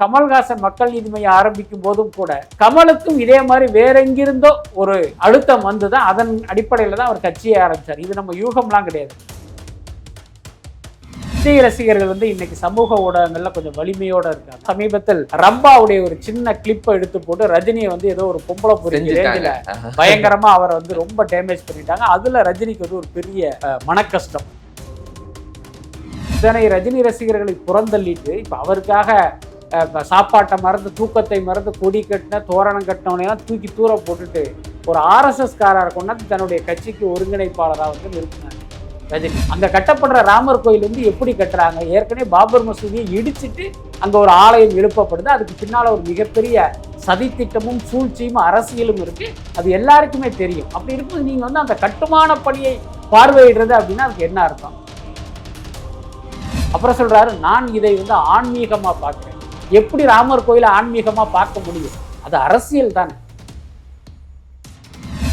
கமல்ஹாசன் மக்கள் நீதி மையம் ஆரம்பிக்கும் போதும் கூட கமலுக்கும் இதே மாதிரி வேற எங்கிருந்தோ ஒரு அழுத்தம் வந்து தான் அதன் அடிப்படையில் தான் அவர் கட்சியை ஆரம்பிச்சார். இது நம்ம யூகம்லாம் கிடையாது. விஜய் ரசிகர்கள் வந்து இன்னைக்கு சமூக ஊடகங்கள்ல கொஞ்சம் வலிமையோட இருக்காங்க. சமீபத்தில் ரம்பாவுடைய ஒரு சின்ன கிளிப்பை எடுத்து போட்டு ரஜினியை வந்து ஏதோ ஒரு பொம்பளை புரிஞ்சு ரேஞ்சில் பயங்கரமா அவரை வந்து ரொம்ப டேமேஜ் பண்ணிட்டாங்க. அதுல ரஜினிக்கு வந்து ஒரு பெரிய மனக்கஷ்டம். இத்தனை ரஜினி ரசிகர்களை புறந்தள்ளிட்டு இப்ப அவருக்காக சாப்பாட்டை மறந்து தூக்கத்தை மறந்து கொடி கட்டின தோரணம் கட்டினவனையெல்லாம் தூக்கி தூர போட்டுட்டு ஒரு ஆர்எஸ்எஸ் காரரை கொண்டாந்து தன்னுடைய கட்சிக்கு ஒருங்கிணைப்பாளராக வந்து நிறுத்தினாங்க. ரஜினி. அங்க கட்டப்படுற ராமர் கோயில் வந்து எப்படி கட்டுறாங்க? ஏற்கனவே பாபர் மசூதியை இடிச்சிட்டு அங்கே ஒரு ஆலயம் எழுப்பப்படுது. அதுக்கு பின்னால் ஒரு மிகப்பெரிய சதித்திட்டமும் சூழ்ச்சியும் அரசியலும் இருக்கு. அது எல்லாருக்குமே தெரியும். அப்படி இருக்கும்போது நீங்க வந்து அந்த கட்டுமான பணியை பார்வையிடுறது அப்படின்னா அதுக்கு என்ன அர்த்தம்? அப்புறம் சொல்றாரு நான் இதை வந்து ஆன்மீகமா பார்க்குறேன். எப்படி ராமர் கோயிலை ஆன்மீகமா பார்க்க முடியும்? அது அரசியல் தானே.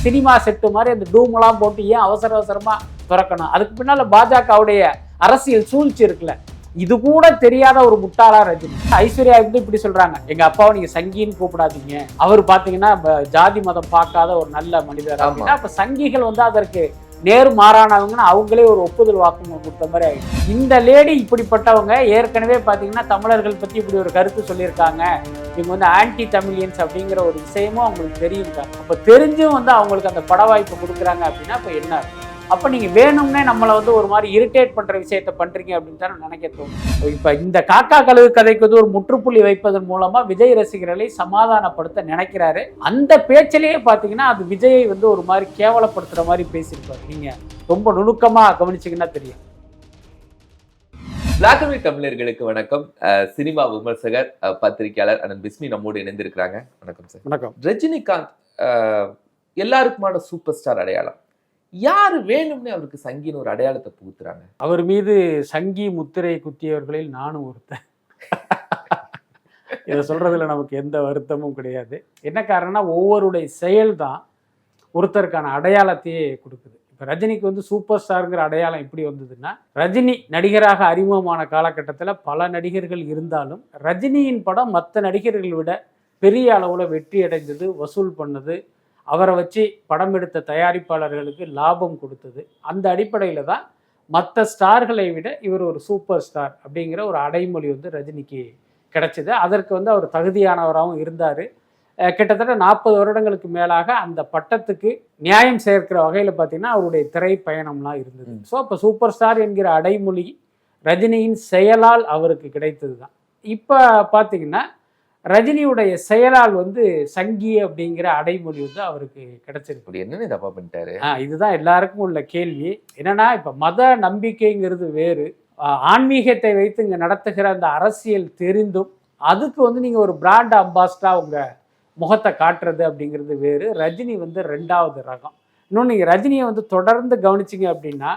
சினிமா செட்டு மாதிரி அந்த டூம்லாம் போட்டு ஏன் அவசர அவசரமா திறக்கணும்? அதுக்கு பின்னால பாஜகவுடைய அரசியல் சூழ்ச்சி இருக்குல்ல. இது கூட தெரியாத ஒரு முட்டாளா ரஜினி. ஐஸ்வர்யா வந்து இப்படி சொல்றாங்க. எங்க அப்பாவை நீங்க சங்கின்னு கூப்பிடாதீங்க. அவர் பாத்தீங்கன்னா ஜாதி மதம் பார்க்காத ஒரு நல்ல மனிதர். அப்படின்னா அப்ப சங்கிகள் வந்து அதற்கு நேர் மாறானவங்கன்னு அவங்களே ஒரு ஒப்புதல் வாக்குமூலம் கொடுத்த மாதிரி ஆயிடுச்சு. இந்த லேடி இப்படிப்பட்டவங்க ஏற்கனவே பார்த்தீங்கன்னா தமிழர்கள் பற்றி இப்படி ஒரு கருத்து சொல்லியிருக்காங்க. இவங்க வந்து ஆன்டி தமிழியன்ஸ் அப்படிங்கிற ஒரு விஷயமும் அவங்களுக்கு தெரியும் அப்போ தெரிஞ்சும் வந்து அவங்களுக்கு அந்த பட வாய்ப்பு கொடுக்குறாங்க அப்படின்னா இப்போ என்ன அப்ப நீங்க வேணும்னே நம்மளை வந்து ஒரு மாதிரி இரிட்டேட் பண்ற விஷயத்த பண்றீங்க அப்படின்னு தானே நினைக்க தோணும். இப்ப இந்த காக்கா கழுகு கதைக்கு வந்து ஒரு முற்றுப்புள்ளி வைப்பதன் மூலமா விஜய் ரசிகர்களை சமாதானப்படுத்த நினைக்கிறாரு. அந்த பேச்சிலேயே பாத்தீங்கன்னா அது விஜயை வந்து ஒரு மாதிரி கேவலப்படுத்துற மாதிரி பேசியிருப்பாரு. நீங்க ரொம்ப நுணுக்கமா கவனிச்சீங்கன்னா தெரியும். Black and white தமிழர்களுக்கு வணக்கம். சினிமா விமர்சகர் பத்திரிகையாளர் அண்ணன் பிஸ்மி நம்மோடு இணைந்திருக்கிறாங்க. வணக்கம் சார். வணக்கம். ரஜினிகாந்த் எல்லாருக்குமான சூப்பர் ஸ்டார் அடையாளம். யார் வேணும்னே அவருக்கு சங்கின்னு ஒரு அடையாளத்தை புகுத்துறாங்க. அவர் மீது சங்கி முத்திரை குத்தியவர்களில் நானும் ஒருத்தன். இதை சொல்கிறதுல நமக்கு எந்த வருத்தமும் கிடையாது. என்ன காரணம்னா ஒவ்வொருடைய செயல் தான் ஒருத்தருக்கான அடையாளத்தையே கொடுக்குது. இப்போ ரஜினிக்கு வந்து சூப்பர் ஸ்டாருங்கிற அடையாளம் எப்படி வந்ததுன்னா ரஜினி நடிகராக அறிமுகமான காலகட்டத்தில் பல நடிகர்கள் இருந்தாலும் ரஜினியின் படம் மற்ற நடிகர்களை விட பெரிய அளவில் வெற்றி அடைந்தது வசூல் பண்ணது அவரை வச்சு படம் எடுத்த தயாரிப்பாளர்களுக்கு லாபம் கொடுத்தது. அந்த அடிப்படையில் தான் மற்ற ஸ்டார்களை விட இவர் ஒரு சூப்பர் ஸ்டார் அப்படிங்கிற ஒரு அடைமொழி வந்து ரஜினிக்கு கிடைச்சது. அதற்கு வந்து அவர் தகுதியானவராகவும் இருந்தார். கிட்டத்தட்ட நாற்பது வருடங்களுக்கு மேலாக அந்த பட்டத்துக்கு நியாயம் சேர்க்கிற வகையில் பார்த்தீங்கன்னா அவருடைய திரை பயணம்லாம் இருந்தது. ஸோ அப்போ சூப்பர் ஸ்டார் என்கிற அடைமொழி ரஜினியின் செயலால் அவருக்கு கிடைத்தது தான் இப்போ பார்த்தீங்கன்னா ரஜினியுடைய செயலால் வந்து சங்கி அப்படிங்கிற அடைமொழி வந்து அவருக்கு கிடைச்சிருக்கு. என்னன்னு தப்பா பண்ணிட்டாரு? ஆ இதுதான் எல்லாருக்கும் உள்ள கேள்வி. என்னன்னா இப்ப மத நம்பிக்கைங்கிறது வேறு. ஆன்மீகத்தை வைத்து இங்க நடத்துகிற அந்த அரசியல் தெரிந்தும் அதுக்கு வந்து நீங்க ஒரு பிராண்ட் அம்பாஸ்டரா உங்க முகத்தை காட்டுறது அப்படிங்கிறது வேறு. ரஜினி வந்து ரெண்டாவது ரகம். இன்னும் நீங்க ரஜினியை வந்து தொடர்ந்து கவனிச்சிங்க அப்படின்னா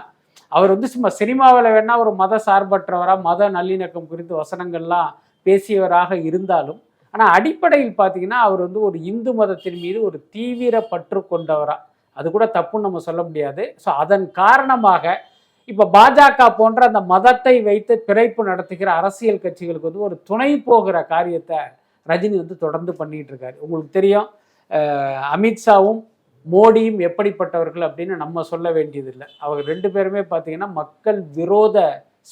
அவர் வந்து சும்மா சினிமாவில் வேணா ஒரு மத சார்பற்றவரா மத நல்லிணக்கம் குறித்து வசனங்கள்லாம் பேசியவராக இருந்தாலும் ஆனால் அடிப்படையில் பார்த்தீங்கன்னா அவர் வந்து ஒரு இந்து மதத்தின் மீது ஒரு தீவிர பற்று கொண்டவராக அது கூட தப்புன்னு நம்ம சொல்ல முடியாது. ஸோ அதன் காரணமாக இப்போ பாஜக போன்ற அந்த மதத்தை வைத்து பிழைப்பு நடத்துகிற அரசியல் கட்சிகளுக்கு வந்து ஒரு துணை போகிற காரியத்தை ரஜினி வந்து தொடர்ந்து பண்ணிட்டு இருக்காரு. உங்களுக்கு தெரியும் அமித்ஷாவும் மோடியும் எப்படிப்பட்டவர்கள் அப்படின்னு நம்ம சொல்ல வேண்டியதில்லை. அவங்க ரெண்டு பேருமே பார்த்தீங்கன்னா மக்கள் விரோத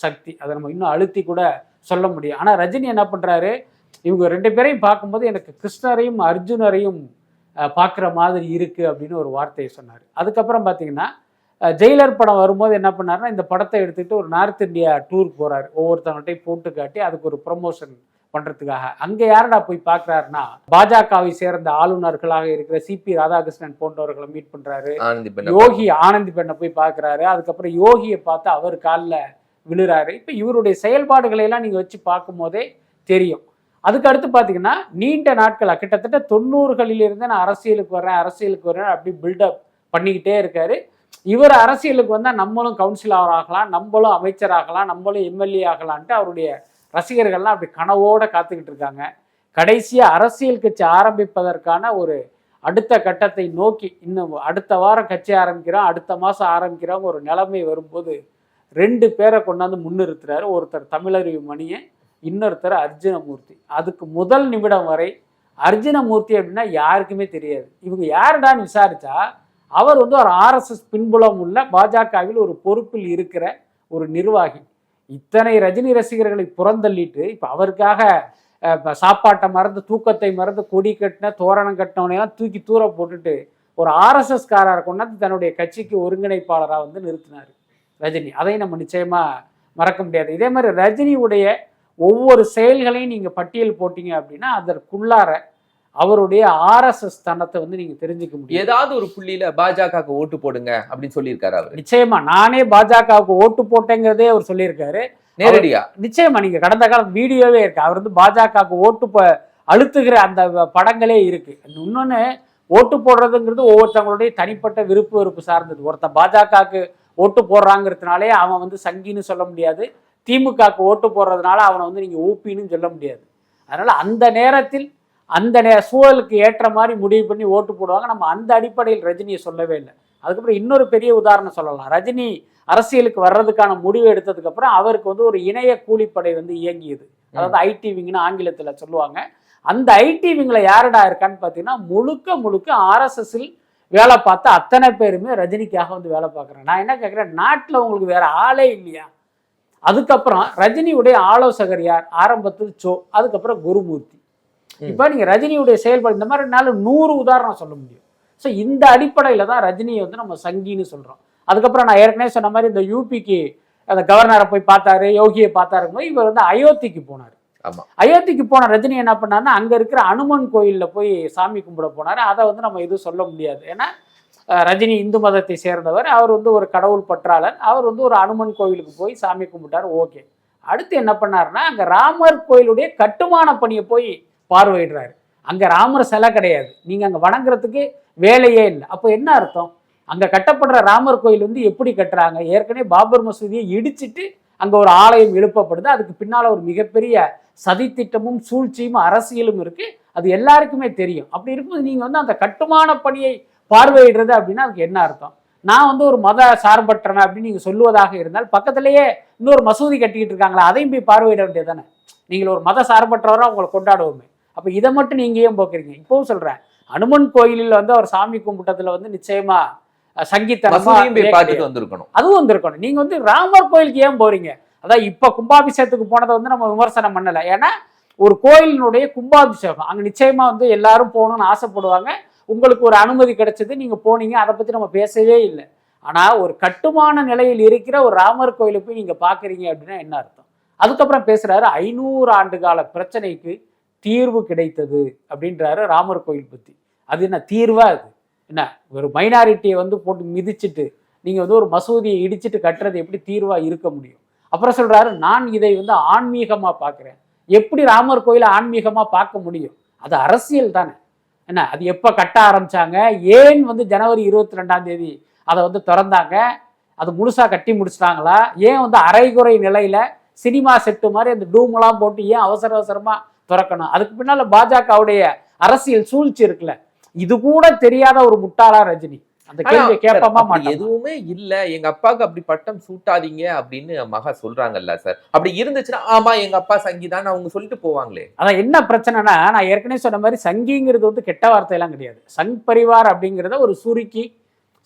சக்தி. அதை நம்ம இன்னும் அழுத்தி கூட சொல்ல முடியும். ஆனால் ரஜினி என்ன பண்ணுறாரு இவங்க ரெண்டு பேரையும் பார்க்கும்போது எனக்கு கிருஷ்ணரையும் அர்ஜுனரையும் பார்க்குற மாதிரி இருக்குது அப்படின்னு ஒரு வார்த்தையை சொன்னார். அதுக்கப்புறம் பார்த்தீங்கன்னா ஜெயிலர் படம் வரும்போது என்ன பண்ணாருன்னா இந்த படத்தை எடுத்துக்கிட்டு ஒரு நார்த் இந்தியா டூர் போகிறாரு ஒவ்வொருத்தவங்கள்ட்டையும் போட்டு காட்டி அதுக்கு ஒரு ப்ரொமோஷன் பண்ணுறதுக்காக அங்கே யாரடா போய் பார்க்குறாருன்னா பாஜகவை சேர்ந்த ஆளுநர்களாக இருக்கிற சிபி ராதாகிருஷ்ணன் போன்றவர்களை மீட் பண்ணுறாரு யோகி ஆனந்தி பெண்ணை போய் பார்க்குறாரு அதுக்கப்புறம் யோகியை பார்த்து அவர் காலில் விழுறாரு. இப்போ இவருடைய செயல்பாடுகளை எல்லாம் நீங்கள் வச்சு பார்க்கும்போதே தெரியும். அதுக்கு அடுத்து பார்த்தீங்கன்னா நீண்ட நாட்களாக கிட்டத்தட்ட தொண்ணூறுகளிலிருந்து நான் அரசியலுக்கு வரேன் அரசியலுக்கு வரேன் அப்படி பில்டப் பண்ணிக்கிட்டே இருக்காரு. இவர் அரசியலுக்கு வந்தால் நம்மளும் கவுன்சிலர் ஆகலாம் நம்மளும் அமைச்சராகலாம் நம்மளும் எம்எல்ஏ ஆகலான்ட்டு அவருடைய ரசிகர்கள்லாம் அப்படி கனவோடு காத்துக்கிட்டு இருக்காங்க. கடைசியாக அரசியல் கட்சி ஆரம்பிப்பதற்கான ஒரு அடுத்த கட்டத்தை நோக்கி இன்னும் அடுத்த வாரம் கட்சி ஆரம்பிக்கிறோம் அடுத்த மாதம் ஆரம்பிக்கிறோம் ஒரு நிலைமை வரும்போது ரெண்டு பேரை கொண்டாந்து முன்னிறுத்துறாரு. ஒருத்தர் தமிழறிவு மணியை இன்னொருத்தர் அர்ஜுனமூர்த்தி. அதுக்கு முதல் நிமிடம் வரை அர்ஜுனமூர்த்தி அப்படின்னா யாருக்குமே தெரியாது. இவங்க யாருடான்னு விசாரித்தா அவர் வந்து ஒரு ஆர்எஸ்எஸ் பின்புலம் உள்ள பாஜகவில் ஒரு பொறுப்பில் இருக்கிற ஒரு நிர்வாகி. இத்தனை ரஜினி ரசிகர்களை புறந்தள்ளிட்டு இப்போ அவருக்காக சாப்பாட்டை மறந்து தூக்கத்தை மறந்து கொடி கட்டின தோரணம் கட்டினவனையெல்லாம் தூக்கி தூர போட்டுட்டு ஒரு ஆர்எஸ்எஸ் காரரை கொண்டாந்து தன்னுடைய கட்சிக்கு ஒருங்கிணைப்பாளராக வந்து நிறுத்தினார் ரஜினி. அதை நம்ம நிச்சயமாக மறக்க முடியாது. இதே மாதிரி ரஜினியுடைய ஒவ்வொரு செயல்களையும் நீங்க பட்டியல் போட்டீங்க அப்படின்னா அதற்குள்ளார அவருடைய ஆர்எஸ்எஸ் தனத்தை வந்து நீங்க தெரிஞ்சுக்க முடியும். ஏதாவது ஒரு புள்ளியில பாஜகவுக்கு ஓட்டு போடுங்க அப்படின்னு சொல்லியிருக்காரு அவரு. நிச்சயமா நானே பாஜகவுக்கு ஓட்டு போட்டேங்கிறதே அவர் சொல்லியிருக்காரு. நேரடியா? நிச்சயமா நீங்க கடந்த கால வீடியோவே இருக்கு. அவர் வந்து பாஜகவுக்கு ஓட்டு ப- அழுத்துகிற அந்த படங்களே இருக்கு. இன்னொன்னு ஓட்டு போடுறதுங்கிறது ஒவ்வொருத்தவங்களுடைய தனிப்பட்ட விருப்பு வெறுப்பு சார்ந்தது. ஒருத்தன் பாஜகவுக்கு ஓட்டு போடுறாங்கிறதுனாலே அவன் வந்து சங்கின்னு சொல்ல முடியாது. திமுகவுக்கு ஓட்டு போடுறதுனால அவனை வந்து நீங்க ஊப்பின்னு சொல்ல முடியாது. அதனால அந்த நேரத்தில் அந்த நே சூழலுக்கு ஏற்ற மாதிரி முடிவு பண்ணி ஓட்டு போடுவாங்க. நம்ம அந்த அடிப்படையில் ரஜினியை சொல்லவே இல்லை. அதுக்கப்புறம் இன்னொரு பெரிய உதாரணம் சொல்லலாம். ரஜினி அரசியலுக்கு வர்றதுக்கான முடிவு எடுத்ததுக்கு அப்புறம் அவருக்கு வந்து ஒரு இணைய கூலிப்படை வந்து இயங்கியது. அதாவது ஐடி விங்னு ஆங்கிலத்துல சொல்லுவாங்க. அந்த ஐடி விங்ல யாருடா இருக்கான்னு பார்த்தீங்கன்னா முழுக்க முழுக்க ஆர்எஸ்எஸ்ஸில் வேலை பார்த்த அத்தனை பேருமே ரஜினிக்காக வந்து வேலை பார்க்குறேன் நான் என்ன கேட்குறேன் நாட்டில் உங்களுக்கு வேற ஆளே இல்லையா? அதுக்கப்புறம் ரஜினியுடைய ஆலோசகர் யார்? ஆரம்பத்தில் சோ அதுக்கப்புறம் குருமூர்த்தி. இப்போ நீங்கள் ரஜினியுடைய செயல்பாடு இந்த மாதிரி என்னால் நூறு உதாரணம் சொல்ல முடியும். ஸோ இந்த அடிப்படையில் தான் ரஜினியை வந்து நம்ம சங்கின்னு சொல்கிறோம் அதுக்கப்புறம் நான் ஏற்கனவே சொன்ன மாதிரி இந்த யூபிக்கு அந்த கவர்னரை போய் பார்த்தாரு யோகியை பார்த்தாரு போது இவர் வந்து அயோத்திக்கு போனார். அயோத்திக்கு போன ரஜினி என்ன பண்ணாருன்னா அங்க இருக்கிற அனுமன் கோயில்ல போய் சாமி கும்பிட போனாரு. அதை வந்து நம்ம எதுவும் சொல்ல முடியாது. ஏன்னா ரஜினி இந்து மதத்தை சேர்ந்தவர். அவர் வந்து ஒரு கடவுள் பற்றாளர். அவர் வந்து ஒரு அனுமன் கோவிலுக்கு போய் சாமி கும்பிட்டார். ஓகே. அடுத்து என்ன பண்ணாருன்னா அங்கே ராமர் கோயிலுடைய கட்டுமான பணியை போய் பார்வையிடுறாரு. அங்கே ராமர் சிலை கிடையாது. நீங்கள் அங்கே வணங்குறதுக்கு வேலையே இல்லை. அப்போ என்ன அர்த்தம்? அங்கே கட்டப்படுற ராமர் கோயில் வந்து எப்படி கட்டுறாங்க? ஏற்கனவே பாபர் மசூதியை இடிச்சிட்டு அங்கே ஒரு ஆலயம் எழுப்பப்படுது. அதுக்கு பின்னால் ஒரு மிகப்பெரிய சதித்திட்டமும் சூழ்ச்சியும் அரசியலும் இருக்குது அது எல்லாருக்குமே தெரியும். அப்படி இருக்கும்போது நீங்கள் வந்து அந்த கட்டுமான பணியை பார்வையிடுறது அப்படின்னா அதுக்கு என்ன அர்த்தம்? நான் வந்து ஒரு மத சார்பற்றவன் அப்படின்னு நீங்க சொல்லுவதாக இருந்தால் பக்கத்திலேயே இன்னொரு மசூதி கட்டிக்கிட்டு இருக்காங்களா அதையும் போய் பார்வையிட வேண்டியது தானே நீங்கள் ஒரு மத சார்பற்றவராக உங்களை கொண்டாடுவோமே. அப்போ இதை மட்டும் நீங்க ஏன் போக்குறீங்க? இப்பவும் சொல்றேன் அனுமன் கோயிலில் வந்து அவர் சாமி கும்பிட்டதுல வந்து நிச்சயமா. பார்த்துட்டு வந்திருக்கணும். அதுவும் வந்திருக்கணும். நீங்க வந்து ராமர் கோயிலுக்கு ஏன் போறீங்க? அதான் இப்ப கும்பாபிஷேகத்துக்கு போனதை வந்து நம்ம விமர்சனம் பண்ணல. ஏன்னா ஒரு கோயிலினுடைய கும்பாபிஷேகம் அங்க நிச்சயமா வந்து எல்லாரும் போகணும்னு ஆசைப்படுவாங்க. உங்களுக்கு ஒரு அனுமதி கிடைச்சது நீங்கள் போனீங்க அதை பற்றி நம்ம பேசவே இல்லை. ஆனால் ஒரு கட்டுமான நிலையில் இருக்கிற ஒரு ராமர் கோயிலை போய் நீங்கள் பார்க்குறீங்க அப்படின்னா என்ன அர்த்தம்? அதுக்கப்புறம் பேசுகிறாரு ஐநூறு ஆண்டு கால பிரச்சனைக்கு தீர்வு கிடைத்தது அப்படின்றாரு ராமர் கோயில் பற்றி அது என்ன தீர்வா அது? என்ன ஒரு மைனாரிட்டியை வந்து போட்டு மிதிச்சிட்டு நீங்கள் வந்து ஒரு மசூதியை இடிச்சிட்டு கட்டுறது எப்படி தீர்வாக இருக்க முடியும்? அப்புறம் சொல்கிறாரு நான் இதை வந்து ஆன்மீகமாக பார்க்குறேன். எப்படி ராமர் கோயிலை ஆன்மீகமாக பார்க்க முடியும்? அது அரசியல் தானே. என்ன அது எப்போ கட்ட ஆரம்பித்தாங்க ஏன் வந்து ஜனவரி இருபத்தி ரெண்டாம் தேதி அதை வந்து திறந்தாங்க அது முழுசாக கட்டி முடிச்சிட்டாங்களா ஏன் வந்து அரைகுறை நிலையில் சினிமா செட்டு மாதிரி அந்த டூம்லாம் போட்டு ஏன் அவசர அவசரமாக திறக்கணும்? அதுக்கு பின்னால் பாஜகவுடைய அரசியல் சூழ்ச்சி இருக்குல்ல இது கூட தெரியாத ஒரு முட்டாளா ரஜினி. அந்த கேள்வி கேட்பமா மாட்டோம் எதுவுமே இல்ல. எங்க அப்பாவுக்கு அப்படி பட்டம் சூட்டாதீங்க அப்படின்னு மகா சொல்றாங்கல்ல சார். அப்படி இருந்துச்சுன்னா ஆமா எங்க அப்பா சங்கீதான் அவங்க சொல்லிட்டு போவாங்களே. அதான் என்ன பிரச்சனைனா நான் ஏற்கனவே சொன்ன மாதிரி சங்கிங்கிறது வந்து கெட்ட வார்த்தையெல்லாம் கிடையாது. சங் பரிவார் அப்படிங்கிறத ஒரு சுருக்கி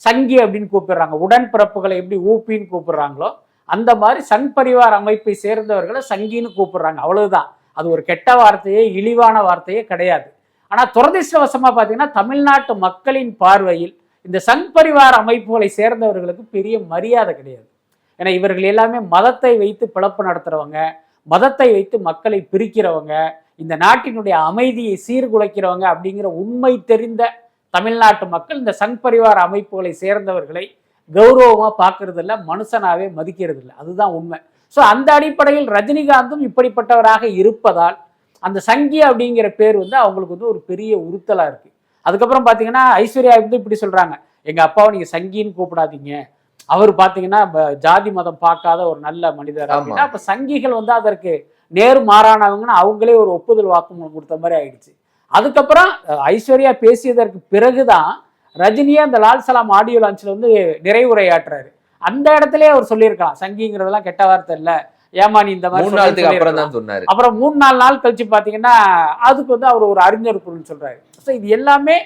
சங்கி அப்படின்னு கூப்பிடுறாங்க. உடன்பிறப்புகளை எப்படி ஊப்பின்னு கூப்பிடுறாங்களோ அந்த மாதிரி சங் பரிவார் அமைப்பை சேர்ந்தவர்களை சங்கின்னு கூப்பிடுறாங்க. அவ்வளவுதான். அது ஒரு கெட்ட வார்த்தையே இழிவான வார்த்தையே கிடையாது. ஆனா துரதிருஷ்டவசமா பார்த்தீங்கன்னா தமிழ்நாட்டு மக்களின் பார்வையில் இந்த சங் பரிவார அமைப்புகளை சேர்ந்தவர்களுக்கு பெரிய மரியாதை கிடையாது. ஏன்னா இவர்கள் எல்லாமே மதத்தை வைத்து பிளப்பு நடத்துறவங்க மதத்தை வைத்து மக்களை பிரிக்கிறவங்க இந்த நாட்டினுடைய அமைதியை சீர்குலைக்கிறவங்க அப்படிங்கிற உண்மை தெரிந்த தமிழ்நாட்டு மக்கள் இந்த சங் பரிவார அமைப்புகளை சேர்ந்தவர்களை கௌரவமாக பார்க்கறது இல்லை மனுஷனாவே மதிக்கிறது இல்லை அதுதான் உண்மை. ஸோ அந்த அடிப்படையில் ரஜினிகாந்தும் இப்படிப்பட்டவராக இருப்பதால் அந்த சங்கி அப்படிங்கிற பேர் வந்து அவங்களுக்கு வந்து ஒரு பெரிய உறுத்தலாக இருக்குது அதுக்கப்புறம் பார்த்தீங்கன்னா ஐஸ்வர்யா வந்து இப்படி சொல்றாங்க. எங்க அப்பாவை நீங்க சங்கின்னு கூப்பிடாதீங்க. அவர் பார்த்தீங்கன்னா ஜாதி மதம் பார்க்காத ஒரு நல்ல மனிதர். அப்படின்னா அப்ப சங்கிகள் வந்து அதற்கு நேர் மாறானவங்கன்னு அவங்களே ஒரு ஒப்புதல் வாக்குமூலம் கொடுத்த மாதிரி ஆயிடுச்சு. அதுக்கப்புறம் ஐஸ்வர்யா பேசியதற்கு பிறகுதான் ரஜினியே அந்த லால் சலாம் ஆடியோ லான்ச்சில் வந்து நிறைவுரையாற்றுறாரு அந்த இடத்துலயே அவர் சொல்லியிருக்கலாம் சங்கிங்கிறதெல்லாம் கெட்ட வார்த்தை இல்லை. ஏமா நீ இந்த மாதிரி நாளுக்கு அப்புறம். தான் சொன்னாரு. அப்புறம் மூணு நாலு நாள் கழிச்சு பாத்தீங்கன்னா அதுக்கு வந்து அவர் ஒரு அறிஞர் குழுன்னு சொல்றாரு. ஸோ இது எல்லாமே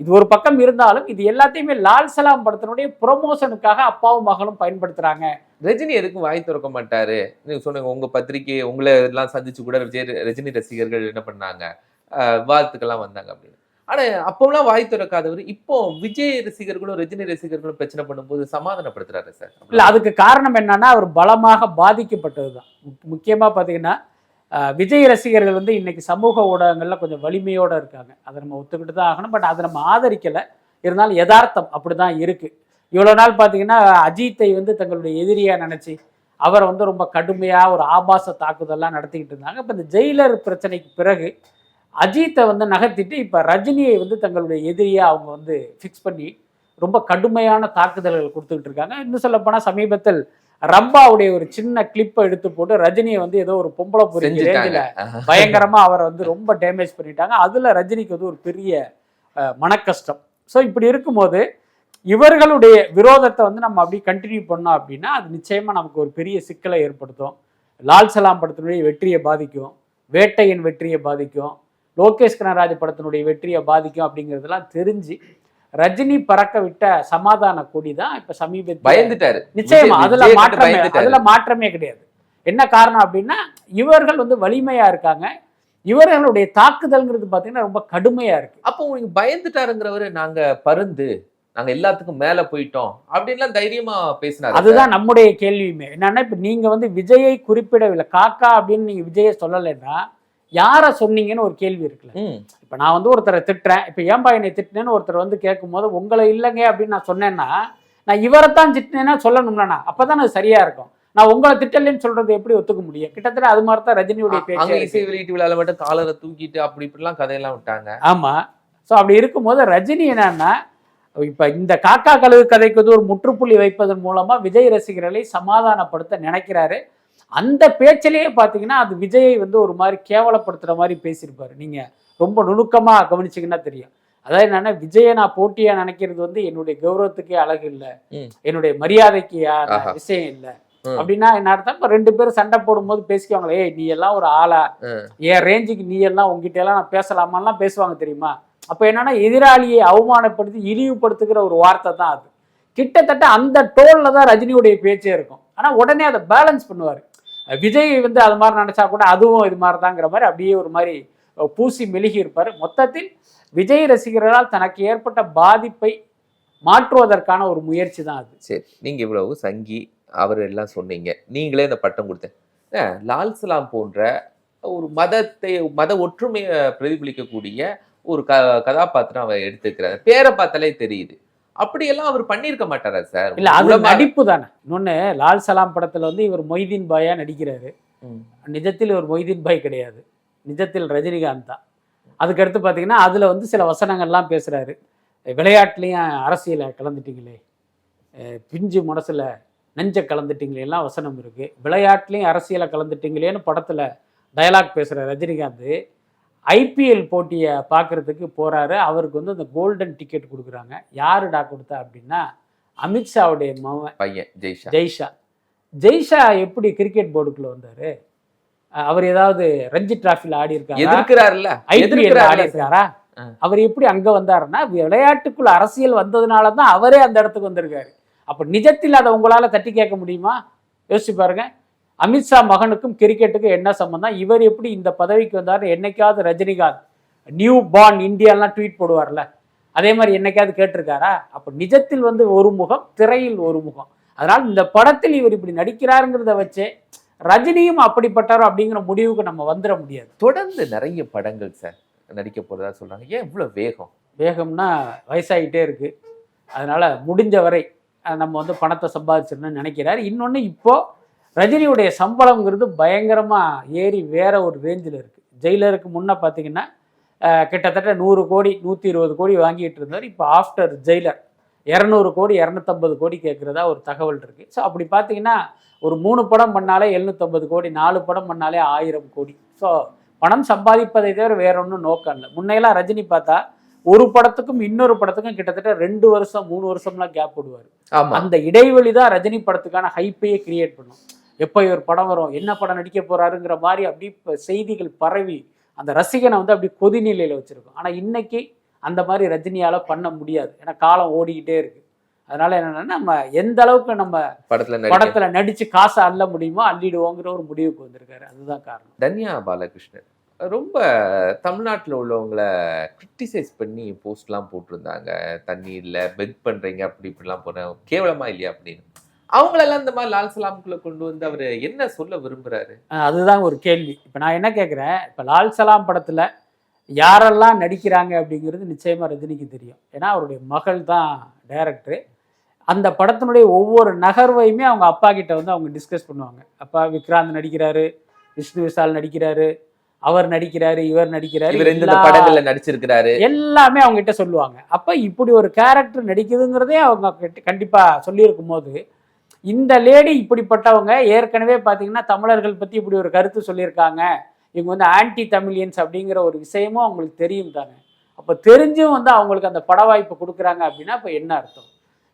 இது ஒரு பக்கம் இருந்தாலும் இது எல்லாத்தையுமே லால் சலாம் படத்தினுடைய ப்ரொமோஷனுக்காக அப்பாவும் மகளும் பயன்படுத்துறாங்க. ரஜினி எதுக்கும் வாய் திறக்க மாட்டாரு? நீங்க சொன்னீங்க உங்க பத்திரிக்கை உங்களை எல்லாம் சந்திச்சு கூட விஜய் ரஜினி ரசிகர்கள் என்ன பண்ணாங்க? ஆஹ் விவாதத்துக்கெல்லாம் வந்தாங்க அப்படின்னு. ஆனால் அப்போலாம் வாய் திறக்காதவர். இப்போ விஜய் ரசிகர்களும் ரஜினி ரசிகர்களும் பிரச்சனை பண்ணும்போது சமாதானப்படுத்துறாரு சார். இல்லை அதுக்கு காரணம் என்னன்னா அவர் பலமாக பாதிக்கப்பட்டது தான் முக்கியமாக பார்த்தீங்கன்னா விஜய் ரசிகர்கள் வந்து இன்னைக்கு சமூக ஊடகங்கள்ல கொஞ்சம் வலிமையோடு இருக்காங்க. அதை நம்ம ஒத்துக்கிட்டு தான் ஆகணும். பட் அதை நம்ம ஆதரிக்கலை. இருந்தாலும் யதார்த்தம் அப்படிதான் இருக்குது இவ்வளோ நாள் பார்த்தீங்கன்னா அஜித்தை வந்து தங்களுடைய எதிரியாக நினச்சி அவரை வந்து ரொம்ப கடுமையாக ஒரு ஆபாச தாக்குதல்லாம் நடத்திக்கிட்டு இருந்தாங்க. இப்போ இந்த ஜெயிலர் பிரச்சனைக்கு பிறகு அஜித்தை வந்து நகர்த்திட்டு இப்ப ரஜினியை வந்து தங்களுடைய எதிரியா அவங்க வந்து ஃபிக்ஸ் பண்ணி ரொம்ப கடுமையான தாக்குதல்கள் கொடுத்துக்கிட்டு இருக்காங்க. இன்னும் சொல்ல போனா சமீபத்தில் ரம்பாவுடைய ஒரு சின்ன கிளிப்பை எடுத்து போட்டு ரஜினியை வந்து ஏதோ ஒரு பொம்பளை செஞ்சுட்டாங்க. ரேஞ்சில் பயங்கரமா அவரை வந்து ரொம்ப டேமேஜ் பண்ணிட்டாங்க. அதுல ரஜினிக்கு வந்து ஒரு பெரிய மனக்கஷ்டம். ஸோ இப்படி இருக்கும்போது இவர்களுடைய விரோதத்தை வந்து நம்ம அப்படி கண்டினியூ பண்ணோம் அப்படின்னா அது நிச்சயமா நமக்கு ஒரு பெரிய சிக்கலை ஏற்படுத்தும். லால் சலாம் படத்தினுடைய வெற்றியை பாதிக்கும். வேட்டையின் வெற்றியை பாதிக்கும். லோகேஷ் கனராஜ் படத்தினுடைய வெற்றியை பாதிக்கும் அப்படிங்கிறதெல்லாம் தெரிஞ்சு ரஜினி பறக்க விட்ட சமாதான கொடி தான் இப்ப சமீபத்தில் பயந்துட்டாரு. நிச்சயமா அதுல மாற்றமே. அதுல மாற்றமே கிடையாது. என்ன காரணம் அப்படின்னா இவர்கள் வந்து வலிமையா இருக்காங்க. இவர்களுடைய தாக்குதல்ங்கிறது பாத்தீங்கன்னா ரொம்ப கடுமையா இருக்கு. அப்போ நீங்க பயந்துட்டாருங்கிறவரு நாங்க பருந்து நாங்க எல்லாத்துக்கும் மேல போயிட்டோம் அப்படின்லாம் தைரியமா பேசினாரு அதுதான் நம்முடைய கேள்வியுமே. என்னன்னா இப்ப நீங்க வந்து விஜயை குறிப்பிடவில்லை. காக்கா அப்படின்னு நீங்க விஜயை சொல்லலைன்னா யாரை சொன்னீங்கன்னு ஒரு கேள்வி இருக்குல்ல. இப்ப நான் வந்து ஒருத்தரை திட்டுறேன். இப்ப ஏன்பா என்னை திட்டினேன்னு ஒருத்தர் வந்து கேட்கும்போது உங்களை இல்லைங்க அப்படின்னு நான் சொன்னேன்னா நான் இவரைத்தான் திட்டினேன்னா சொல்லணும்லண்ணா அப்பதான் அது சரியா இருக்கும். நான் உங்களை திட்டலைன்னு சொல்றது எப்படி ஒத்துக்க முடியும்? கிட்டத்தட்ட அது மாதிரி தான் ரஜினியுடைய அங்க பேச்சு இசை வெளியீட்டு விழால மட்டும் காலரை தூக்கிட்டு அப்படி இப்படிலாம் கதையெல்லாம் விட்டாங்க. ஆமா. ஸோ அப்படி இருக்கும்போது ரஜினி என்னன்னா இப்ப இந்த காக்கா கழுகு கதைக்கு ஒரு முற்றுப்புள்ளி வைப்பதன் மூலமா விஜய் ரசிகர்களை சமாதானப்படுத்த நினைக்கிறாரு. அந்த பேச்சிலேயே பார்த்தீங்கன்னா அது விஜயை வந்து ஒரு மாதிரி கேவலப்படுத்துற மாதிரி பேசியிருப்பாரு. நீங்க ரொம்ப நுணுக்கமா கவனிச்சீங்கன்னா தெரியும். அதாவது என்னன்னா விஜயை நான் போட்டியா நினைக்கிறது வந்து என்னுடைய கௌரவத்துக்கே அழகு இல்லை. என்னுடைய மரியாதைக்கு. விஷயம் இல்லை. அப்படின்னா என்ன அர்த்தம்? இப்ப ரெண்டு பேரும் சண்டை போடும்போது பேசிக்குவாங்களே ஏய் நீ எல்லாம் ஒரு ஆளா. என் ரேஞ்சுக்கு நீ எல்லாம் உங்ககிட்ட எல்லாம் நான் பேசலாமான்லாம் பேசுவாங்க தெரியுமா? அப்ப என்னன்னா எதிராளியை அவமானப்படுத்தி இழிவுபடுத்துகிற ஒரு வார்த்தை தான் அது. கிட்டத்தட்ட அந்த டோல்ல தான் ரஜினியுடைய பேச்சே இருக்கும். ஆனா உடனே அதை பேலன்ஸ் பண்ணுவார். விஜய் வந்து அது மாதிரி நினச்சா கூட அதுவும் இது மாதிரி தாங்கிற மாதிரி அப்படியே ஒரு மாதிரி பூசி மெழுகி இருப்பார் மொத்தத்தில் விஜய் ரசிகர்களால் தனக்கு ஏற்பட்ட பாதிப்பை மாற்றுவதற்கான ஒரு முயற்சி தான் அது. சரி நீங்கள் இவ்வளவு சங்கி அவர் எல்லாம் சொன்னீங்க. நீங்களே இந்த பட்டம் கொடுத்தேன். லால் சலாம் போன்ற ஒரு மதத்தை மத ஒற்றுமையை பிரதிபலிக்கக்கூடிய ஒரு க கதாபாத்திரம் அவர் எடுத்துக்கிறார் பேரை பார்த்தாலே தெரியுது. அப்படியெல்லாம் அவர் பண்ணியிருக்க மாட்டாரா சார்? இல்ல அது நடிப்பு தானே இன்னொன்னு லால் சலாம் படத்துல வந்து இவர் மொய்தீன் பாயா நடிக்கிறாரு. நிஜத்தில் ஒரு மொய்தீன் பாய் கிடையாது. நிஜத்தில் ரஜினிகாந்த் தான். அதுக்கடுத்து பார்த்தீங்கன்னா அதில் வந்து சில வசனங்கள்லாம் பேசுகிறாரு விளையாட்டுலேயும் அரசியலை கலந்துட்டீங்களே. பிஞ்சு மனசில் நெஞ்ச கலந்துட்டீங்களே எல்லாம் வசனம் இருக்குது விளையாட்டுலேயும் அரசியலை கலந்துட்டீங்களேன்னு படத்தில் டயலாக் பேசுகிற ரஜினிகாந்த். ஐபிஎல் போட்டியை பார்க்குறதுக்கு போகிறாரு அவருக்கு வந்து அந்த கோல்டன் டிக்கெட் கொடுக்குறாங்க. யாருடா கொடுத்தா அப்படின்னா அமித்ஷாவுடைய மவன் பையன் ஜெய்ஷா. ஜெய்ஷா. ஜெய்ஷா எப்படி கிரிக்கெட் போர்டுக்குள்ள வந்தாரு? அவர் ஏதாவது ரஞ்சி டிராஃபில ஆடி இருக்காரா எதிர்க்கிறாருல்ல ஐபிஎல் ஆடி இருக்காரா. அவர் எப்படி அங்க வந்தாருன்னா விளையாட்டுக்குள்ள அரசியல் வந்ததுனால தான் அவரே அந்த இடத்துக்கு வந்திருக்காரு. அப்ப நிஜத்தில் அதை உங்களால தட்டி கேட்க முடியுமா? யோசிச்சு பாருங்க. அமித்ஷா மகனுக்கும் கிரிக்கெட்டுக்கும் என்ன சம்பந்தம் இவர் எப்படி இந்த பதவிக்கு வந்தாரு என்னைக்காவது ரஜினிகாந்த் நியூ பார்ன் இந்தியாலாம் ட்வீட் போடுவார்ல அதே மாதிரி என்னைக்காவது கேட்டிருக்காரா? அப்ப நிஜத்தில் வந்து ஒரு முகம் திரையில் ஒரு முகம். அதனால் இந்த படத்தில் இவர் இப்படி நடிக்கிறாருங்கிறத வச்சே ரஜினியும் அப்படிப்பட்டாரோ அப்படிங்கிற முடிவுக்கு நம்ம வந்துட முடியாது. தொடர்ந்து நிறைய படங்கள் சார் நடிக்க போறதா சொல்றாங்க. ஏன் இவ்வளவு வேகம்? வேகம்னா வயசாகிட்டே இருக்கு. அதனால முடிஞ்ச வரை நம்ம வந்து பணத்தை சம்பாதிச்சிடணும்னு நினைக்கிறார். இன்னொன்று இப்போ ரஜினியுடைய சம்பளம்ங்கிறது பயங்கரமா ஏறி வேற ஒரு ரேஞ்சில் இருக்கு. ஜெயிலருக்கு முன்ன பார்த்தீங்கன்னா கிட்டத்தட்ட நூறு கோடி நூற்றி இருபது கோடி வாங்கிட்டு இருந்தார். இப்போ ஆஃப்டர் ஜெயிலர் இரநூறு கோடி இரநூத்தம்பது கோடி கேட்குறதா ஒரு தகவல் இருக்கு. ஸோ அப்படி பார்த்தீங்கன்னா ஒரு மூணு படம் பண்ணாலே எழுநூத்தம்பது கோடி நாலு படம் பண்ணாலே ஆயிரம் கோடி. ஸோ பணம் சம்பாதிப்பதை தவிர வேற ஒன்றும் நோக்கம் இல்லை. முன்னையெல்லாம் ரஜினி பார்த்தா ஒரு படத்துக்கும் இன்னொரு படத்துக்கும் கிட்டத்தட்ட ரெண்டு வருஷம் மூணு வருஷம்லாம் கேப் விடுவார் அந்த இடைவெளி தான் ரஜினி படத்துக்கான ஹைப்பையே கிரியேட் பண்ணும். எப்போ இவர் படம் வரும் என்ன படம் நடிக்க போறாருங்கிற மாதிரி அப்படி இப்போ செய்திகள் பரவி அந்த ரசிகனை வந்து அப்படி கொதிநிலையில் வச்சிருக்கும். ஆனால் இன்னைக்கு அந்த மாதிரி ரஜினியால பண்ண முடியாது. ஏன்னா காலம் ஓடிக்கிட்டே இருக்கு. அதனால என்னன்னா நம்ம எந்த அளவுக்கு நம்ம படத்துல படத்துல நடிச்சு காசை அள்ள முடியுமோ அள்ளிடுவோங்கிற ஒரு முடிவுக்கு வந்திருக்காரு. அதுதான் காரணம். தன்யா பாலகிருஷ்ணன். ரொம்ப தமிழ்நாட்டில் உள்ளவங்கள கிரிட்டிசைஸ் பண்ணி போஸ்ட்லாம் போட்டிருந்தாங்க. தண்ணி இல்லை பெக் பண்றீங்க அப்படி இப்படிலாம் போன கேவலமா இல்லையா அப்படின்னு? அவங்களெல்லாம் இந்த மாதிரி லால் சலாமுக்குள்ள கொண்டு வந்து அவர் என்ன சொல்ல விரும்புறாரு? அஹ் அதுதான் ஒரு கேள்வி. இப்போ நான் என்ன கேட்குறேன் இப்போ லால் சலாம் படத்தில் யாரெல்லாம் நடிக்கிறாங்க அப்படிங்கிறது நிச்சயமாக ரஜினிக்கு தெரியும். ஏன்னா அவருடைய மகள் தான் டைரக்டரு அந்த படத்தினுடைய ஒவ்வொரு நகர்வையுமே அவங்க அப்பா கிட்ட வந்து அவங்க டிஸ்கஸ் பண்ணுவாங்க. அப்பா விக்ராந்த் நடிக்கிறாரு விஷ்ணு விஷால் நடிக்கிறாரு அவர் நடிக்கிறாரு இவர் நடிக்கிறாரு இவர் இந்த படங்கள்ல நடிச்சிருக்கிறாரு? எல்லாமே அவங்க கிட்ட சொல்லுவாங்க. அப்ப இப்படி ஒரு கேரக்டர் நடிக்குதுங்கிறதே அவங்க கண்டிப்பா சொல்லியிருக்கும் போது இந்த லேடி இப்படிப்பட்டவங்க ஏற்கனவே பார்த்தீங்கன்னா தமிழர்கள் பற்றி இப்படி ஒரு கருத்து சொல்லியிருக்காங்க. இவங்க வந்து ஆன்டி தமிழியன்ஸ் அப்படிங்கிற ஒரு விஷயமும் அவங்களுக்கு தெரியும் தானே. அப்போ தெரிஞ்சும் வந்து அவங்களுக்கு அந்த பட வாய்ப்பு கொடுக்குறாங்க அப்படின்னா இப்போ என்ன அர்த்தம்?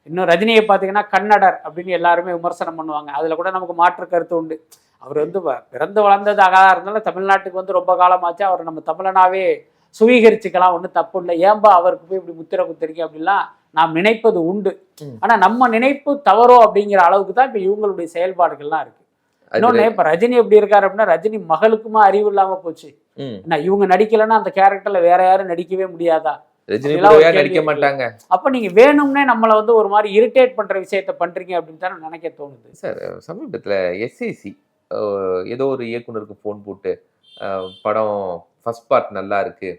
இன்னும் ரஜினியை பார்த்தீங்கன்னா கன்னடர் அப்படின்னு எல்லாருமே விமர்சனம் பண்ணுவாங்க. அதில் கூட நமக்கு மாற்று கருத்து உண்டு. அவர் வந்து வ- பிறந்து வளர்ந்தது அகதாக இருந்தாலும் தமிழ்நாட்டுக்கு வந்து ரொம்ப காலமாச்சு. அவர் நம்ம தமிழனாவே சுவீகரிச்சுக்கலாம் ஒன்றும் தப்பு இல்லை. ஏன்பா அவருக்கு போய் இப்படி முத்திரை குத்திருக்கீங்க அப்படிலாம் நாம் நினைப்பது உண்டு. ஆனா நம்ம நினைப்பு தவறோ அப்படிங்கிற அளவுக்கு தான் இப்போ இவங்களுடைய செயல்பாடுகள்லாம் இருக்கு. இன்னொன்னு இப்ப ரஜினி எப்படி இருக்காரு அப்படின்னா ரஜினி மகளுக்குமா அறிவு இல்லாம போச்சு. என்ன இவங்க நடிக்கலைன்னா அந்த கேரக்டர்ல வேற யாரும் நடிக்கவே முடியாதா? நடிக்க. மாட்டாங்க? அப்ப நீங்க வேணும்னே நம்மளை வந்து ஒரு மாதிரி இரிட்டேட் பண்ற விஷயத்த பண்றீங்க அப்படின்னு தான் நினைக்க தோணுது. சார் சமீபத்துல எஸ்ஐசி ஏதோ ஒரு இயக்குனருக்கு ஃபோன் போட்டு படம் ஃபர்ஸ்ட் பார்ட் நல்லா இருக்கு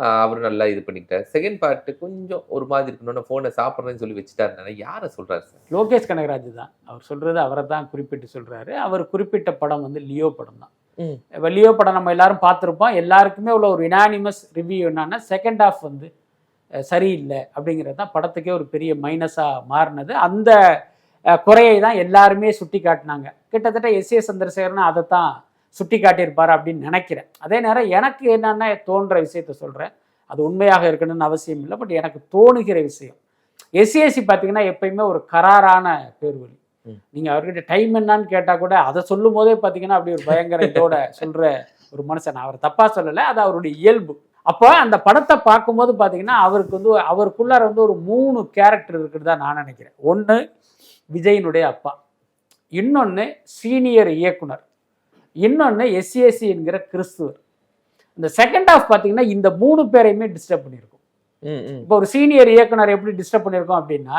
அஹ், அவர் நல்லா இது பண்ணிக்கிட்டார். செகண்ட் பார்ட் கொஞ்சம் ஒரு மாதிரி இருக்கணும்னு ஃபோனை சாப்பிட்றேன்னு சொல்லி வச்சுட்டாருனால யாரை சொல்றாரு சார்? லோகேஷ் கனகராஜ் தான். அவர் சொல்றது அவரை தான் குறிப்பிட்டு சொல்றாரு. அவர் குறிப்பிட்ட படம் வந்து லியோ படம் தான். ம். இப்ப லியோ படம் நம்ம எல்லாரும் பார்த்துருப்போம். எல்லாருக்குமே உள்ள ஒரு இனானிமஸ் ரிவ்யூ என்னன்னா செகண்ட் ஹாஃப் வந்து சரியில்லை அப்படிங்கிறது தான் படத்துக்கே ஒரு பெரிய மைனஸாக மாறினது. அந்த குறையை தான் எல்லாருமே சுட்டி காட்டினாங்க கிட்டத்தட்ட எஸ் ஏ சந்திரசேகரன் அதை தான் சுட்டி காட்டியிருப்பார் அப்படின்னு நினைக்கிறேன். அதே நேரம் எனக்கு என்னென்ன தோன்ற விஷயத்த சொல்கிறேன் அது உண்மையாக இருக்கணும்னு அவசியம் இல்லை. பட் எனக்கு தோணுகிற விஷயம். எஸ்சிஎஸ்சி பார்த்தீங்கன்னா எப்பயுமே ஒரு கராரான பேர் வழி ம். நீங்கள் அவர்கிட்ட டைம் என்னன்னு கேட்டால் கூட அதை சொல்லும் போதே பார்த்தீங்கன்னா அப்படி ஒரு பயங்கர இதோட சொல்கிற ஒரு மனுஷன். அவர் தப்பாக சொல்லலை. அது அவருடைய இயல்பு. அப்போ அந்த படத்தை பார்க்கும்போது பார்த்தீங்கன்னா அவருக்கு வந்து அவருக்குள்ளார வந்து ஒரு மூணு கேரக்டர் இருக்குன்னு தான் நான் நினைக்கிறேன். ஒன்று விஜயினுடைய அப்பா. இன்னொன்று சீனியர் இயக்குனர். இன்னொன்று எஸ்சிஎஸ்சி என்கிற கிறிஸ்துவர் இந்த செகண்ட் ஹாஃப் பார்த்தீங்கன்னா இந்த மூணு பேரையுமே டிஸ்டர்ப் பண்ணியிருக்கும். இப்போ ஒரு சீனியர் இயக்குனர் எப்படி டிஸ்டர்ப் பண்ணியிருக்கோம் அப்படின்னா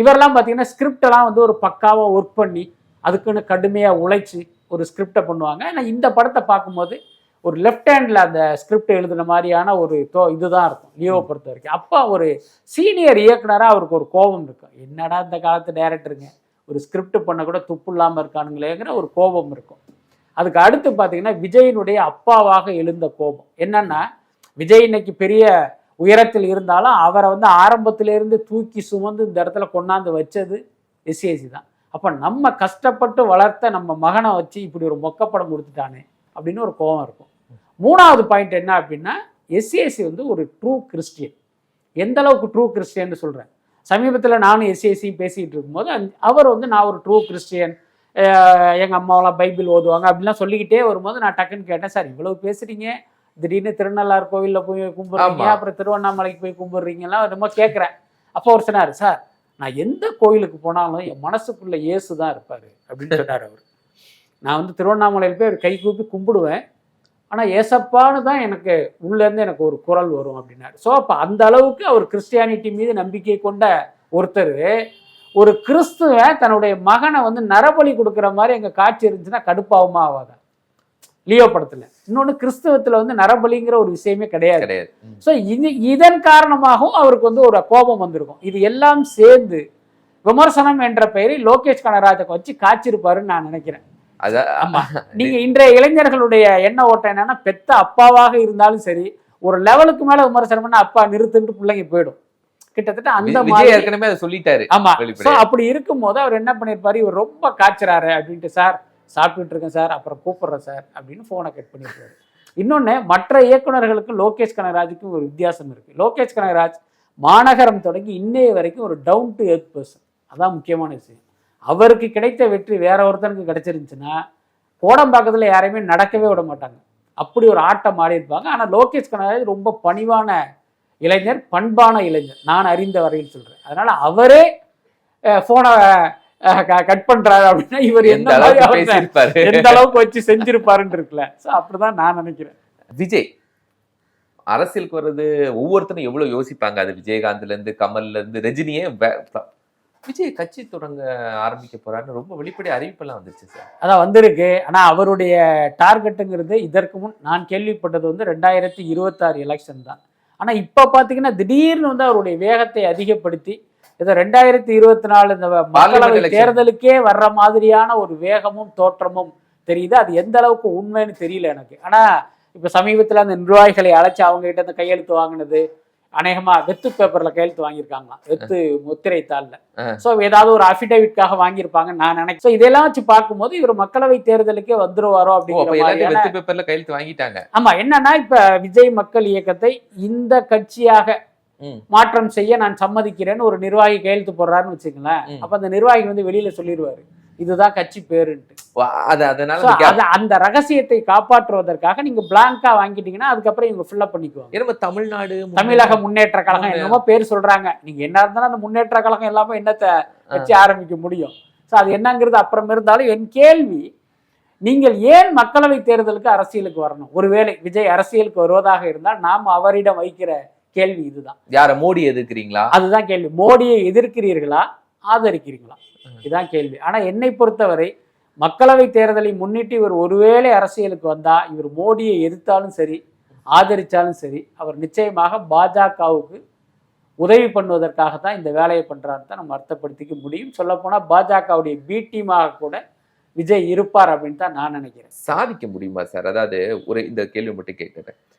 இவரெல்லாம் பார்த்தீங்கன்னா ஸ்கிரிப்டெல்லாம் வந்து ஒரு பக்காவாக ஒர்க் பண்ணி அதுக்குன்னு கடுமையாக உழைச்சி ஒரு ஸ்கிரிப்டை பண்ணுவாங்க. ஆனால் இந்த படத்தை பார்க்கும்போது ஒரு லெஃப்ட் ஹேண்டில் அந்த ஸ்கிரிப்ட் எழுதுன மாதிரியான ஒரு தோ இதுதான் இருக்கும். லியோவை பொறுத்த வரைக்கும். அப்போ ஒரு சீனியர் இயக்குனராக அவருக்கு ஒரு கோபம் இருக்கும். என்னடா இந்த காலத்து டைரக்டருங்க ஒரு ஸ்கிரிப்ட் பண்ண கூட துப்பு இல்லாமல் இருக்கானுங்களேங்கிற ஒரு கோபம் இருக்கும். அதுக்கு அடுத்து பார்த்தீங்கன்னா விஜயினுடைய அப்பாவாக எழுந்த கோபம். என்னன்னா விஜய் இன்னைக்கு பெரிய உயரத்தில் இருந்தாலும் அவரை வந்து ஆரம்பத்திலேருந்து தூக்கி சுமந்து இந்த இடத்துல கொண்டாந்து வச்சது எஸ்சிஎஸ்சி தான். அப்போ நம்ம கஷ்டப்பட்டு வளர்த்த நம்ம மகனை வச்சு இப்படி ஒரு மொக்கப்படம் கொடுத்துட்டானே அப்படின்னு ஒரு கோபம் இருக்கும். மூணாவது பாயிண்ட் என்ன அப்படின்னா எஸ்சிஎஸ்சி வந்து ஒரு ட்ரூ கிறிஸ்டியன் எந்த அளவுக்கு ட்ரூ கிறிஸ்டியன் சொல்கிறேன் சமீபத்தில் நானும் எஸ்சிஎஸ்சியும் பேசிக்கிட்டு இருக்கும்போது அந் அவர் வந்து நான் ஒரு ட்ரூ கிறிஸ்டியன் எங்கள் அம்மாவெல்லாம் பைபிள் ஓதுவாங்க அப்படிலாம் சொல்லிக்கிட்டே வரும்போது நான் டக்குன்னு கேட்டேன் சார் இவ்வளவு பேசுறீங்க. திடீர்னு திருநள்ளார் கோவிலில் போய் கும்பிட்றீங்க. அப்புறம் திருவண்ணாமலைக்கு போய் கும்பிட்றீங்கலாம் ரொம்ப கேட்குறேன் அப்போ அவர் சொன்னார் சார் நான் எந்த கோயிலுக்கு போனாலும் என் மனசுக்குள்ள இயேசு தான் இருப்பார். அப்படின்னு சொன்னார் அவர். நான் வந்து திருவண்ணாமலையில் போய் ஒரு கை கூப்பி கும்பிடுவேன். ஆனால் ஏசப்பான்னு தான் எனக்கு உள்ளேருந்து எனக்கு ஒரு குரல் வரும் அப்படின்னாரு. ஸோ அப்போ அந்த அளவுக்கு அவர் கிறிஸ்டியானிட்டி மீது நம்பிக்கை கொண்ட ஒருத்தர் ஒரு கிறிஸ்துவன் தன்னுடைய மகனை வந்து நரபலி கொடுக்குற மாதிரி எங்க காட்சி இருந்துச்சுன்னா கடுப்பாகுமா ஆகாதா லியோ படத்துல. இன்னொன்று கிறிஸ்தவத்துல வந்து நரபலிங்கிற ஒரு விஷயமே கிடையாது. கிடையாது. ஸோ இது இதன் காரணமாகவும் அவருக்கு வந்து ஒரு கோபம் வந்திருக்கும். இது எல்லாம் சேர்ந்து விமர்சனம் என்ற பெயரில் லோகேஷ் கனராஜை வச்சு காய்ச்சிருப்பாருன்னு நான் நினைக்கிறேன். ஆமா. நீங்க இன்றைய இளைஞர்களுடைய எண்ண ஓட்டம் என்னன்னா பெத்த அப்பாவாக இருந்தாலும் சரி ஒரு லெவலுக்கு மேல விமர்சனம் பண்ணா அப்பா நிறுத்துன்ட்டு பிள்ளைங்க போயிடும். கிட்டத்தட்ட அந்த மாதிரி ஏற்கனவே அதை சொல்லிட்டாரு ஆமா. ஸோ அப்படி இருக்கும்போது அவர் என்ன பண்ணியிருப்பாரு இவர் ரொம்ப காய்ச்சறாரு அப்படின்ட்டு சார் சாப்பிட்டுட்டு இருக்கேன் சார். அப்புறம் கூப்பிடுறேன் சார். அப்படின்னு ஃபோனை கட் பண்ணியிருப்பாரு இன்னொன்று மற்ற இயக்குனர்களுக்கும் லோகேஷ் கனகராஜுக்கும் ஒரு வித்தியாசம் இருக்கு. லோகேஷ் கனகராஜ் மாநகரம் தொடங்கி இன்னைய வரைக்கும் ஒரு டவுன் டு எர்த் பர்சன் அதான் முக்கியமான விஷயம். அவருக்கு கிடைத்த வெற்றி வேற ஒருத்தனுக்கு கிடைச்சிருந்துச்சுன்னா கோடம்பாக்கத்தில் யாரையுமே நடக்கவே விட மாட்டாங்க. அப்படி ஒரு ஆட்டம் ஆடி இருப்பாங்க ஆனால் லோகேஷ் கனகராஜ் ரொம்ப பணிவான இளைஞர் பண்பான இளைஞர். நான் அறிந்த வரையில் சொல்கிறேன் அதனால அவரே ஃபோனை கட் பண்றாரு அப்படின்னா இவர் எந்த அளவுக்கு எந்த அளவுக்கு வச்சு செஞ்சிருப்பாருன்னு இருக்குல்ல. ஸோ அப்படிதான் நான் நினைக்கிறேன். விஜய் அரசியலுக்கு வர்றது ஒவ்வொருத்தரும் எவ்வளவு யோசிப்பாங்க? அது விஜயகாந்த்ல இருந்து கமல்ல இருந்து ரஜினியே விஜய் கட்சி தொடங்க ஆரம்பிக்க போறாருன்னு ரொம்ப வெளிப்படை அறிவிப்பெல்லாம் வந்துருச்சு சார். அதான் வந்திருக்கு. ஆனா அவருடைய டார்கெட்டுங்கிறது இதற்கு முன் நான் கேள்விப்பட்டது வந்து ரெண்டாயிரத்தி இருபத்தாறு எலெக்ஷன் தான். ஆனா இப்ப பாத்தீங்கன்னா திடீர்னு வந்து அவருடைய வேகத்தை அதிகப்படுத்தி ஏதோ ரெண்டாயிரத்தி இருபத்தி நாலு இந்த மக்களவை. தேர்தலுக்கே வர்ற மாதிரியான ஒரு வேகமும் தோற்றமும் தெரியுது அது எந்த அளவுக்கு உண்மைன்னு தெரியல எனக்கு ஆனா இப்ப சமீபத்துல அந்த நிர்வாகிகளை அழைச்சு அவங்க கிட்ட இந்த கையெழுத்து வாங்கினது அநேகமா வெத்து பேப்பர்ல கையெழுத்து வாங்கியிருக்காங்களாம். வெத்து முத்திரை தாள்ல ஆ. சோ ஏதாவது ஒரு அஃபிடேவிட்காக வாங்கியிருப்பாங்கன்னு நான் நினைக்கிறேன். So இதெல்லாம் வச்சு பார்க்கும்போது இவர் மக்களவை தேர்தலுக்கே வந்துருவாரோ அப்படிங்கிற வெத்து பேப்பர்ல கையெழுத்து வாங்கிட்டாங்க. ஆமா என்னன்னா இப்ப விஜய் மக்கள் இயக்கத்தை இந்த கட்சியாக. மாற்றம் செய்ய நான் சம்மதிக்கிறேன்னு ஒரு நிர்வாகி கையெழுத்து போடுறாருன்னு வச்சுங்களேன் ம். அப்ப அந்த நிர்வாகி வந்து வெளியில சொல்லிடுவாரு. இதுதான் கட்சி பேருன்ட்டு. அது அதனால அந்த gap. அது அந்த ரகசியத்தை காப்பாற்றுவதற்காக நீங்க பிளாங்கா வாங்கிட்டீங்கன்னா அதுக்கப்புறம் இவங்க ஃபில்அப் பண்ணிக்குவாங்க. நம்ம தமிழ்நாடு தமிழக முன்னேற்ற கழகம் என்னமோ பேர் சொல்றாங்க. நீங்க என்ன இருந்தாலும் அந்த முன்னேற்ற கழகம் எல்லாமே என்னத்தை வச்சு ஆரம்பிக்க முடியும்? ஸோ அது என்னங்கிறது அப்புறம் இருந்தாலும் என் கேள்வி நீங்கள் ஏன் மக்களவை தேர்தலுக்கு அரசியலுக்கு வரணும்? ஒருவேளை விஜய் அரசியலுக்கு வருவதாக இருந்தால் நாம் அவரிடம் வைக்கிற கேள்வி இதுதான். யார மோடி எதிர்க்கிறீங்களா? அதுதான் கேள்வி. மோடியை எதிர்க்கிறீர்களா? ஆதரிக்கிறீங்களா இதுதான் கேள்வி. ஆனா என்னை பொறுத்தவரை மக்களவை தேர்தலை முன்னிட்டு இவர் ஒருவேளை அரசியலுக்கு வந்தா இவர் மோடியை எதிர்த்தாலும் சரி ஆதரிச்சாலும் சரி அவர் நிச்சயமாக பாஜகவுக்கு உதவி பண்ணுவதற்காக தான் இந்த வேலையை பண்றாருன்னு தான் நம்ம அர்த்தப்படுத்திக்க முடியும். சொல்லப்போனால் பாஜகவுடைய பி டீமாக கூட விஜய் இருப்பார் அப்படின்னு தான் நான் நினைக்கிறேன். சாதிக்க முடியுமா சார்? அதாவது ஒரு இந்த கேள்வி மட்டும் கேட்குறேன் அஹ்,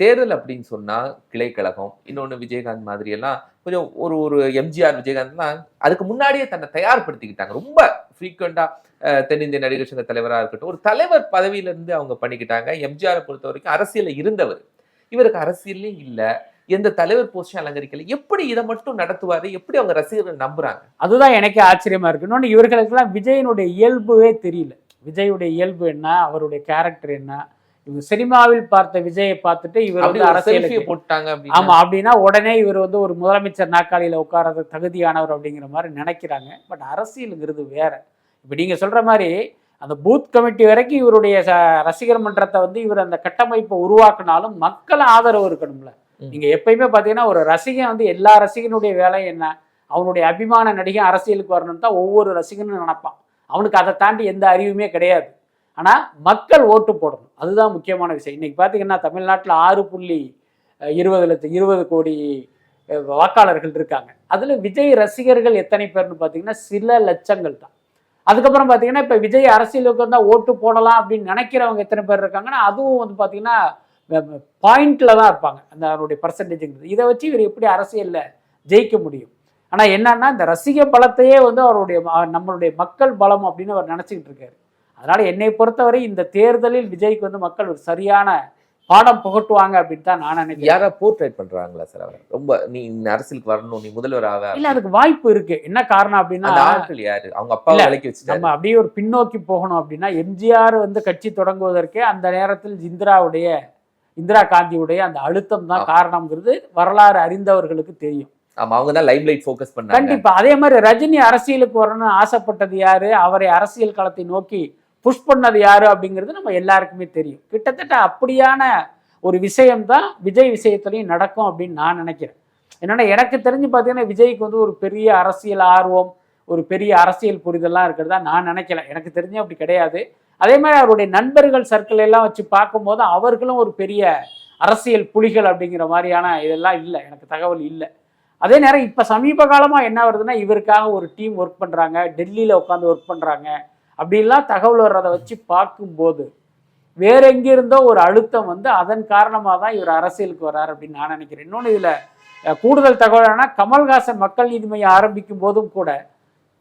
தேர்தல் அப்படின்னு சொன்னால் கிளைக்கழகம் இன்னொன்று விஜயகாந்த் மாதிரியெல்லாம் கொஞ்சம் ஒரு ஒரு எம்ஜிஆர் விஜயகாந்த்லாம் அதுக்கு முன்னாடியே தன்னை தயார்படுத்திக்கிட்டாங்க. ரொம்ப ஃப்ரீக்வெண்ட்டாக தென்னிந்திய நடிகர் சங்க தலைவராக இருக்கட்டும் ஒரு தலைவர் பதவியிலேருந்து அவங்க பண்ணிக்கிட்டாங்க. எம்ஜிஆரை பொறுத்த வரைக்கும் அரசியலில் இருந்தவர். இவருக்கு அரசியல்லையும் இல்லை. எந்த தலைவர் போஸ்டும் அலங்கரிக்கல. எப்படி இதை மட்டும் நடத்துவாரு? எப்படி அவங்க ரசிகர்கள் நம்புறாங்க? அதுதான் எனக்கே ஆச்சரியமா இருக்கு இன்னொன்று இவர்களுக்கெல்லாம் விஜயனுடைய இயல்புவே தெரியல. விஜயுடைய இயல்பு என்ன? அவருடைய கேரக்டர் என்ன? இவங்க சினிமாவில் பார்த்த விஜயை பார்த்துட்டு இவர் வந்து அரசியலுக்கு போட்டாங்க ஆமா அப்படின்னு உடனே இவர் வந்து ஒரு முதலமைச்சர் நாற்காலியில உட்கார்றது தகுதியானவர் அப்படிங்கிற மாதிரி நினைக்கிறாங்க. பட் அரசியலுங்கிறது வேற. இப்போ நீங்க சொல்ற மாதிரி அந்த பூத் கமிட்டி வரைக்கும் இவருடைய ரசிகர் மன்றத்தை வந்து இவர் அந்த கட்டமைப்பை உருவாக்குனாலும் மக்கள் ஆதரவு இருக்கணும்ல. நீங்க எப்பயுமே பார்த்தீங்கன்னா ஒரு ரசிகன் வந்து எல்லா ரசிகனுடைய வேலை என்ன? அவனுடைய அபிமான நடிகன் அரசியலுக்கு வரணும்னு தான் ஒவ்வொரு ரசிகனும் நினைப்பான். அவனுக்கு அதை தாண்டி எந்த அறிவுமே கிடையாது. ஆனால் மக்கள் ஓட்டு போடணும். அதுதான் முக்கியமான விஷயம். இன்றைக்கி பார்த்தீங்கன்னா தமிழ்நாட்டில் ஆறு புள்ளி இருபது லட்சம் இருபது கோடி வாக்காளர்கள் இருக்காங்க. அதில் விஜய் ரசிகர்கள் எத்தனை பேர்னு பார்த்தீங்கன்னா சில லட்சங்கள் தான். அதுக்கப்புறம் பார்த்தீங்கன்னா இப்போ விஜய் அரசியலுக்கு வந்தால் ஓட்டு போடலாம் அப்படின்னு நினைக்கிறவங்க எத்தனை பேர் இருக்காங்கன்னா அதுவும் வந்து பார்த்தீங்கன்னா பாயிண்டில் தான் இருப்பாங்க. அந்த அவருடைய பர்சன்டேஜுங்கிறது இதை வச்சு இவர் எப்படி அரசியலில் ஜெயிக்க முடியும்? ஆனால் என்னன்னா இந்த ரசிக பலத்தையே வந்து அவருடைய ம- நம்மளுடைய மக்கள் பலம் அப்படின்னு அவர் நினச்சிக்கிட்டு இருக்காரு. அதனால என்னை பொறுத்தவரை இந்த தேர்தலில் விஜய்க்கு வந்து மக்கள் ஒரு சரியான பாடம் புகட்டுவாங்க அப்படின்னு தான் நான் நினைக்கிறேன். யாரா போர்ட்ரேட் பண்றாங்களா சார் அவர்? ரொம்ப நீ இந்த அரசியலுக்கு வரணும் நீ முதல்வர் ஆவ இல்ல அதுக்கு வாய்ப்பு இருக்கு. என்ன காரணம் அப்படின்னா ஆட்கள் யாரு? அவங்க அப்பா விலைக்கு வச்சுட்டாரு. நம்ம அப்படியே ஒரு பின்னோக்கி போகணும் அப்படின்னா எம்ஜிஆர் வந்து கட்சி தொடங்குவதற்கே அந்த நேரத்தில் இந்திராவுடைய இந்திரா காந்தியுடைய அந்த அழுத்தம் தான். காரணம்ங்கிறது வரலாறு அறிந்தவர்களுக்கு தெரியும். ஆமா அவங்க தான் லைம் லைட் ஃபோக்கஸ் பண்ணாங்க. கண்டிப்பா. அதே மாதிரி ரஜினி அரசியலுக்கு வரணும்னு ஆசைப்பட்டது யாரு? அவரை அரசியல் களத்தை நோக்கி புஷ் பண்ணது யாரு அப்படிங்கிறது நம்ம எல்லாருக்குமே தெரியும். கிட்டத்தட்ட அப்படியான ஒரு விஷயம் தான் விஜய் விஷயத்துலையும் நடக்கும் அப்படின்னு நான் நினைக்கிறேன். என்னென்னா எனக்கு தெரிஞ்சு பார்த்தீங்கன்னா விஜய்க்கு வந்து ஒரு பெரிய அரசியல் ஆர்வம் ஒரு பெரிய அரசியல் புரிதெல்லாம் இருக்கிறதா நான் நினைக்கல. எனக்கு தெரிஞ்சு அப்படி கிடையாது. அதே மாதிரி அவருடைய நண்பர்கள் சர்க்கிள் எல்லாம் வச்சு பார்க்கும்போது அவர்களும் ஒரு பெரிய அரசியல் புலிகள் அப்படிங்கிற மாதிரியான இதெல்லாம் இல்லை. எனக்கு தகவல் இல்லை. அதே நேரம் இப்போ சமீப காலமாக என்ன வருதுன்னா இவருக்காக ஒரு டீம் ஒர்க் பண்ணுறாங்க டெல்லியில் உட்காந்து ஒர்க் பண்ணுறாங்க அப்படின்லாம் தகவல் வர்றதை வச்சு பார்க்கும்போது வேற எங்கிருந்தோ ஒரு அழுத்தம் வந்து அதன் காரணமாக தான் இவர் அரசியலுக்கு வர்றார் அப்படின்னு நான் நினைக்கிறேன். இன்னொன்று இதில் கூடுதல் தகவல் கமல்ஹாசன் மக்கள் நீதி மையம் ஆரம்பிக்கும் போதும் கூட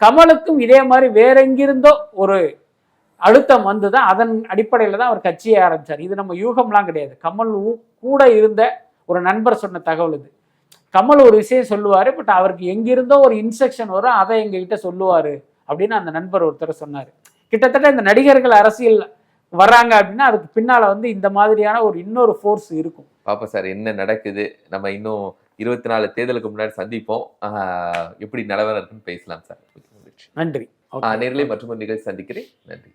கமலுக்கும் இதே மாதிரி வேற எங்கிருந்தோ ஒரு அழுத்தம் வந்து தான் அதன் அடிப்படையில் தான் அவர் கட்சியை ஆரம்பிச்சார். இது நம்ம யூகம்லாம் கிடையாது. கமல் கூட இருந்த ஒரு நண்பர் சொன்ன தகவல் இது. கமல் ஒரு விஷயம் சொல்லுவார் பட் அவருக்கு எங்கிருந்தோ ஒரு இன்ஸ்ட்ரக்ஷன் வரும் அதை எங்ககிட்ட சொல்லுவார் அப்படின்னு அந்த நண்பர் ஒருத்தர் சொன்னார். கிட்டத்தட்ட இந்த நடிகர்கள் அரசியல் வர்றாங்க அப்படின்னா அதுக்கு பின்னால வந்து இந்த மாதிரியான ஒரு இன்னொரு ஃபோர்ஸ் இருக்கும். பாப்பா சார் என்ன நடக்குது? நம்ம இன்னும் இருபத்தி நாலு தேர்தலுக்கு முன்னாடி சந்திப்போம். எப்படி நிலவரம் இருக்குன்னு பேசலாம் சார். நன்றி. நேரிலே மற்றும் நிகழ்ச்சி சந்திக்கிறேன். நன்றி.